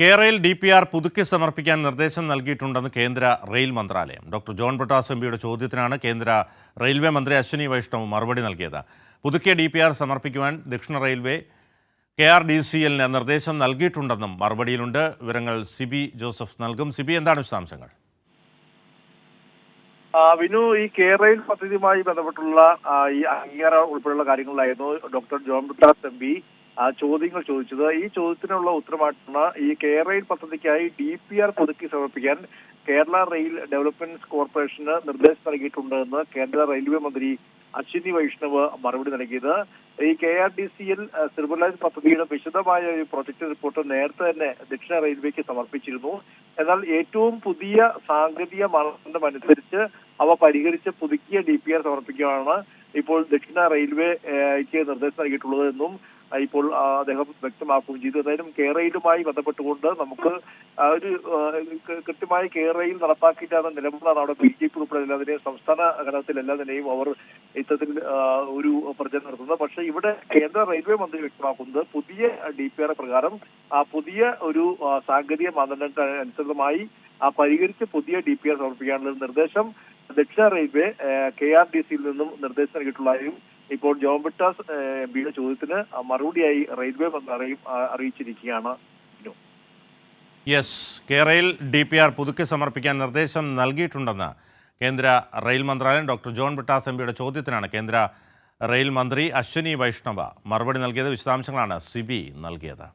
കേരയിൽ D P R പുതുക്കി സമർപ്പിക്കാൻ നിർദ്ദേശം നൽകിയിട്ടുണ്ടെന്ന് കേന്ദ്ര റെയിൽ മന്ത്രാലയം. ഡോക്ടർ ജോൺ ബ്രിട്ടാസ് എംപിയുടെ ചോദ്യത്തിനാണ് കേന്ദ്ര റെയിൽവേ മന്ത്രി അശ്വിനി വൈഷ്ണവ് മറുപടി നൽകിയത്. പുതുക്കിയ ഡി പി ആർ സമർപ്പിക്കുവാൻ ദക്ഷിണ railway K R D C എല്ലിന് നിർദ്ദേശം നൽകിയിട്ടുണ്ടെന്നും മറുപടിയിലുണ്ട്. വിവരങ്ങൾ സിബി ജോസഫ് നൽകും. സിബി എന്താണ് വിശദാംശങ്ങൾ? വിനു ഈ കേരളയിൽ പദ്ധതിയുമായി ബന്ധപ്പെട്ടുള്ള ഈ അംഗീകാരം ഉൾപ്പെടെയുള്ള കാര്യങ്ങളിലായിരുന്നു doctor John Brittas M P. ചോദ്യങ്ങൾ ചോദിച്ചത്. ഈ ചോദ്യത്തിനുള്ള ഉത്തരമായിട്ടാണ് ഈ കേരയിൽ പദ്ധതിക്കായി ഡി പി ആർ പുതുക്കി സമർപ്പിക്കാൻ കേരള റെയിൽ ഡെവലപ്മെന്റ് കോർപ്പറേഷന് നിർദ്ദേശം നൽകിയിട്ടുണ്ടെന്ന് കേന്ദ്ര റെയിൽവേ മന്ത്രി അശ്വിനി വൈഷ്ണവ് മറുപടി നൽകിയത്. ഈ K R D C L സിർബലൈസ് പദ്ധതിയുടെ വിശദമായ ഒരു പ്രൊജക്ട് റിപ്പോർട്ട് നേരത്തെ തന്നെ ദക്ഷിണ റെയിൽവേക്ക് സമർപ്പിച്ചിരുന്നു. എന്നാൽ ഏറ്റവും പുതിയ സാങ്കേതിക മാനദണ്ഡം അനുസരിച്ച് അവ പരിഹരിച്ച് പുതുക്കിയ ഡി പി ആർ സമർപ്പിക്കുകയാണ് ഇപ്പോൾ ദക്ഷിണ റെയിൽവേക്ക് നിർദ്ദേശം നൽകിയിട്ടുള്ളത് എന്നും ഇപ്പോൾ അദ്ദേഹം വ്യക്തമാക്കുകയും ചെയ്തു. എന്തായാലും കേരളയിലുമായി ബന്ധപ്പെട്ടുകൊണ്ട് നമുക്ക് ഒരു കൃത്യമായി കെ കൃത്യമായി കേരളയിൽ നടപ്പാക്കിയിട്ടാണ് നിലപാടാണ് അവിടെ ബി ജെ പി ഉൾപ്പെടെ എല്ലാതിനെയും സംസ്ഥാന ഘടകത്തിൽ എല്ലാതിനെയും അവർ ഇത്തരത്തിൽ ഒരു പ്രചരണം നടത്തുന്നത്. പക്ഷേ ഇവിടെ കേന്ദ്ര റെയിൽവേ മന്ത്രി വ്യക്തമാക്കുന്നത് പുതിയ ഡി പി ആർ പ്രകാരം ആ പുതിയ ഒരു സാങ്കേതിക മാനദണ്ഡ അനുസൃതമായി ആ പരിഹരിച്ച് പുതിയ ഡി പി ആർ സമർപ്പിക്കാനുള്ള നിർദ്ദേശം ദക്ഷിണ റെയിൽവേ കെ ആർ ഡി സിയിൽ നിന്നും നിർദ്ദേശം നൽകിയിട്ടുള്ളതായും ഇപ്പോൾ ജോൺ ബിട്ടാസ് എം പിയുടെ ചോദ്യത്തിന് മറുപടിയായി റെയിൽവേ മന്ത്രാലയം അറിയിച്ചിരിക്കുകയാണ്. യെസ് കേരയിൽ ഡി പി ആർ പുതുക്കി സമർപ്പിക്കാൻ നിർദ്ദേശം നൽകിയിട്ടുണ്ടെന്ന് കേന്ദ്ര റെയിൽ മന്ത്രാലയം ഡോക്ടർ ജോൺ ബിട്ടാസ് എം പിയുടെ ചോദ്യത്തിനാണ് കേന്ദ്ര റെയിൽ മന്ത്രി അശ്വിനി വൈഷ്ണവ മറുപടി നൽകിയത്. വിശദാംശങ്ങളാണ് സിബി നൽകിയത്.